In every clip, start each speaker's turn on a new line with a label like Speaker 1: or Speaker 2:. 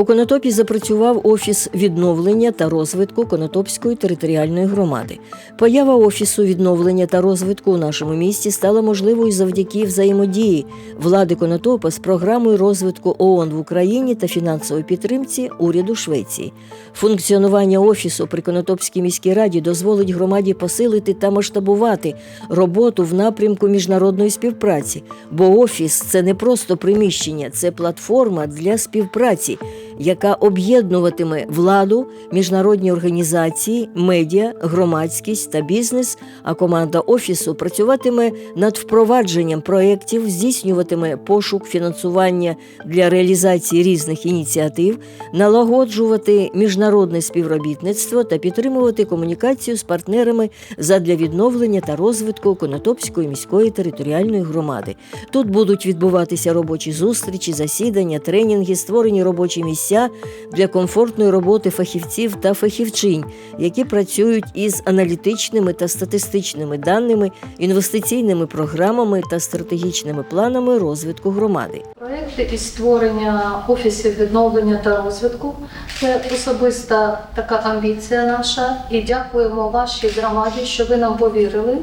Speaker 1: У Конотопі запрацював офіс відновлення та розвитку Конотопської територіальної громади. Поява офісу відновлення та розвитку у нашому місті стала можливою завдяки взаємодії влади Конотопа з програмою розвитку ООН в Україні та фінансової підтримці уряду Швеції. Функціонування офісу при Конотопській міській раді дозволить громаді посилити та масштабувати роботу в напрямку міжнародної співпраці, бо офіс це не просто приміщення, це платформа для співпраці, яка об'єднуватиме владу, міжнародні організації, медіа, громадськість та бізнес. А команда офісу працюватиме над впровадженням проєктів, здійснюватиме пошук фінансування для реалізації різних ініціатив, налагоджувати міжнародне співробітництво та підтримувати комунікацію з партнерами задля відновлення та розвитку Конотопської міської територіальної громади. Тут будуть відбуватися робочі зустрічі, засідання, тренінги, створені робочі місця для комфортної роботи фахівців та фахівчинь, які працюють із аналітичними та статистичними даними, інвестиційними програмами та стратегічними планами розвитку громади.
Speaker 2: Проекти із створення офісів відновлення та розвитку це особиста така амбіція наша. І дякуємо вашій громаді, що ви нам повірили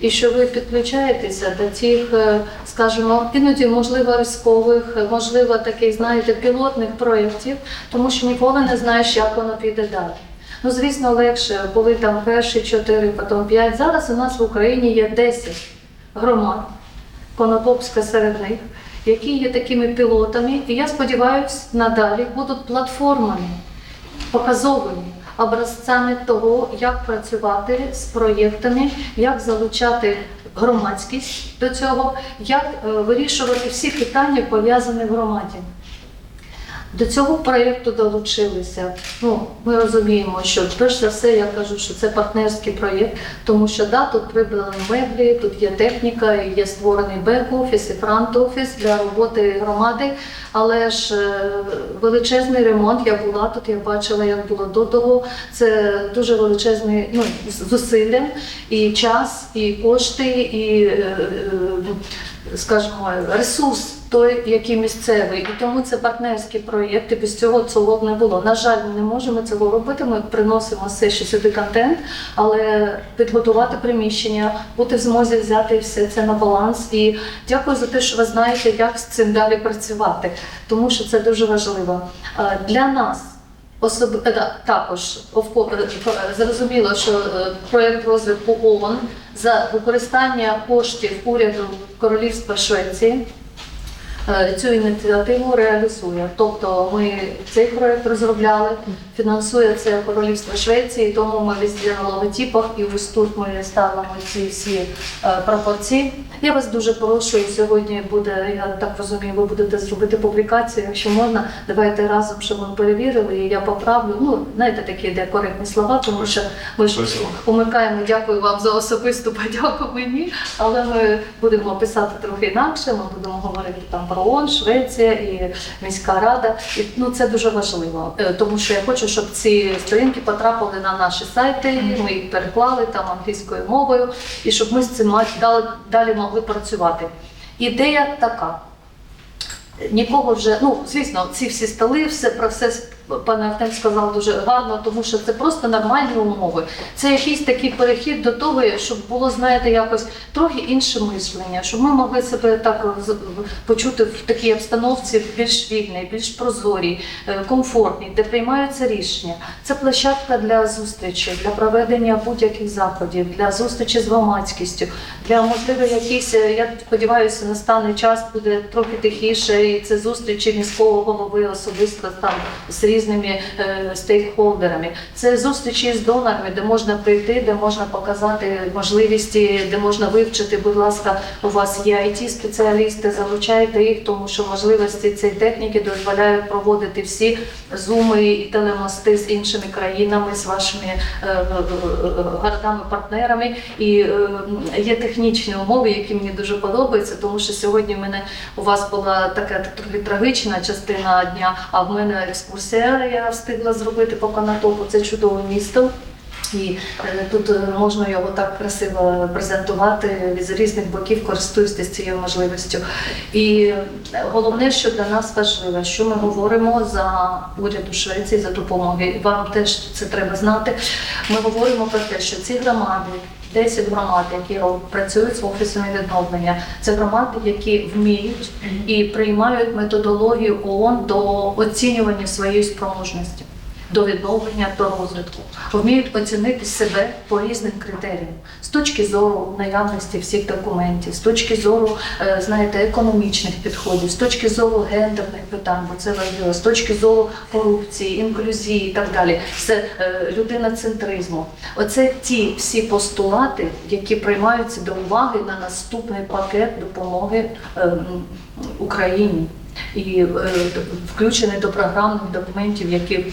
Speaker 2: і що ви підключаєтеся до тих, е, скажімо, іноді можливо рискових, е, можливо, таких, знаєте, пілотних проєктів, тому що ніколи не знаєш, як воно піде далі. Ну, звісно, легше були там перші чотири, потім п'ять. Зараз у нас в Україні є 10 громад. Конотопська серед них, які є такими пілотами, і я сподіваюся, надалі будуть платформами, показовими образцями того, як працювати з проєктами, як залучати громадськість до цього, як е, вирішувати всі питання, пов'язані в громаді. До цього проєкту долучилися. Ну, ми розуміємо, що перш за все я кажу, що це партнерський проєкт, тому що да, тут прибрали меблі, тут є техніка, є створений бек-офіс і фронт-офіс для роботи громади. Але ж е, величезний ремонт я була тут, я бачила, як було до того. Це дуже величезний ну, зусилля, і час, і кошти, і, е, е, скажімо, ресурс той, який місцевий, і тому це партнерський проєкт, і без цього цього б не було. На жаль, ми не можемо цього робити. Ми приносимо все ще сюди контент, але підготувати приміщення, бути в змозі взяти все це на баланс. І дякую за те, що ви знаєте, як з цим далі працювати, тому що це дуже важливо Е, для нас. Особ... е, також е, зрозуміло, що проєкт розвитку ООН за використання коштів уряду Королівства Швеції цю ініціативу реалізує. Тобто ми цей проєкт розробляли, фінансує це Королівство Швеції, тому ми на логотипах і ось тут ми ставимо ці всі е, пропорції. Я вас дуже прошу, і сьогодні буде, я так розумію, ви будете зробити публікацію, якщо можна, давайте разом, щоб ми перевірили, і я поправлю. Ну, знаєте, такі де коректні слова, тому що ми ж
Speaker 3: Спасибо.
Speaker 2: умикаємо. Дякую вам за особисту подяку мені, але ми будемо писати трохи інакше. Ми будемо говорити там про ООН, Швеція і міська рада. І ну це дуже важливо, Е, тому що я хочу, щоб ці сторінки потрапили на наші сайти. Ми їх переклали там англійською мовою, і щоб ми з цим далі, далі могли працювати. Ідея така. Нікого вже, ну звісно, ці всі столи, все про все пан Артем сказав дуже гарно, тому що це просто нормальні умови. Це якийсь такий перехід до того, щоб було, знаєте, якось трохи інше мислення, щоб ми могли себе так почути в такій обстановці більш вільній, більш прозорій, е, комфортній, де приймаються рішення. Це площадка для зустрічі, для проведення будь-яких заходів, для зустрічі з громадськістю, для можливо якісь, е, я сподіваюся, настаний час буде трохи тихіше, і це зустрічі міського голови особисто там з різними е, стейкхолдерами. Це зустрічі з донорами, де можна прийти, де можна показати можливості, де можна вивчити, будь ласка, у вас є it спеціалісти залучайте їх, тому що можливості цієї техніки дозволяють проводити всі зуми і телемости з іншими країнами, з вашими е, е, е, городами-партнерами. І є технічні умови, які мені дуже подобаються, тому що сьогодні в мене у вас була така трохи трагічна частина дня, а в мене екскурсія я встигла зробити по Конотопу. Це чудове місто. І е, тут е, можна його так красиво презентувати з різних боків, користуючись цією можливістю. І е, головне, що для нас важливо, що ми говоримо за уряду Швеції за допомоги. Вам теж це треба знати. Ми говоримо про те, що ці громади. 10 громад, які працюють з офісами відновлення, це громади, які вміють і приймають методологію ООН до оцінювання своєї спроможності до відновлення до розвитку, вміють оцінити себе по різним критеріям з точки зору наявності всіх документів, з точки зору е, знаєте, економічних підходів, з точки зору гендерних питань, бо це важливо, з точки зору корупції, інклюзії і так далі. Це е, людиноцентризму. Оце ті всі постулати, які приймаються до уваги на наступний пакет допомоги е, Україні і е, включений до програмних документів, які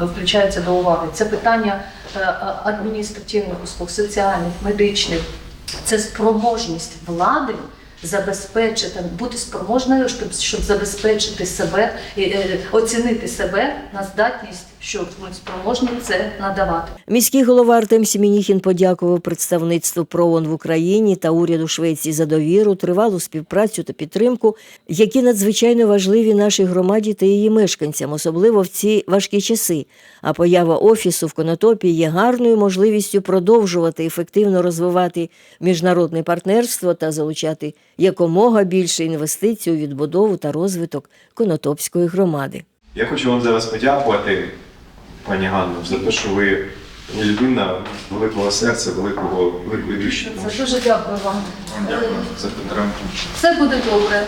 Speaker 2: включаються до уваги. Це питання е, адміністративних услуг, соціальних, медичних. Це спроможність влади забезпечити, бути спроможною, щоб, щоб забезпечити себе, і, е, оцінити себе на здатність, що ми спроможні це надавати.
Speaker 1: Міський голова Артем Сімініхін подякував представництву ПРООН в Україні та уряду Швеції за довіру, тривалу співпрацю та підтримку, які надзвичайно важливі нашій громаді та її мешканцям, особливо в ці важкі часи. А поява офісу в Конотопі є гарною можливістю продовжувати ефективно розвивати міжнародне партнерство та залучати якомога більше інвестицій у відбудову та розвиток Конотопської громади.
Speaker 3: Я хочу вам зараз подякувати, пані Ганно, за те, що ви людина великого серця, великого великої душі.
Speaker 2: Це дуже дякую вам.
Speaker 3: Дякую за підтримку.
Speaker 2: Все буде добре.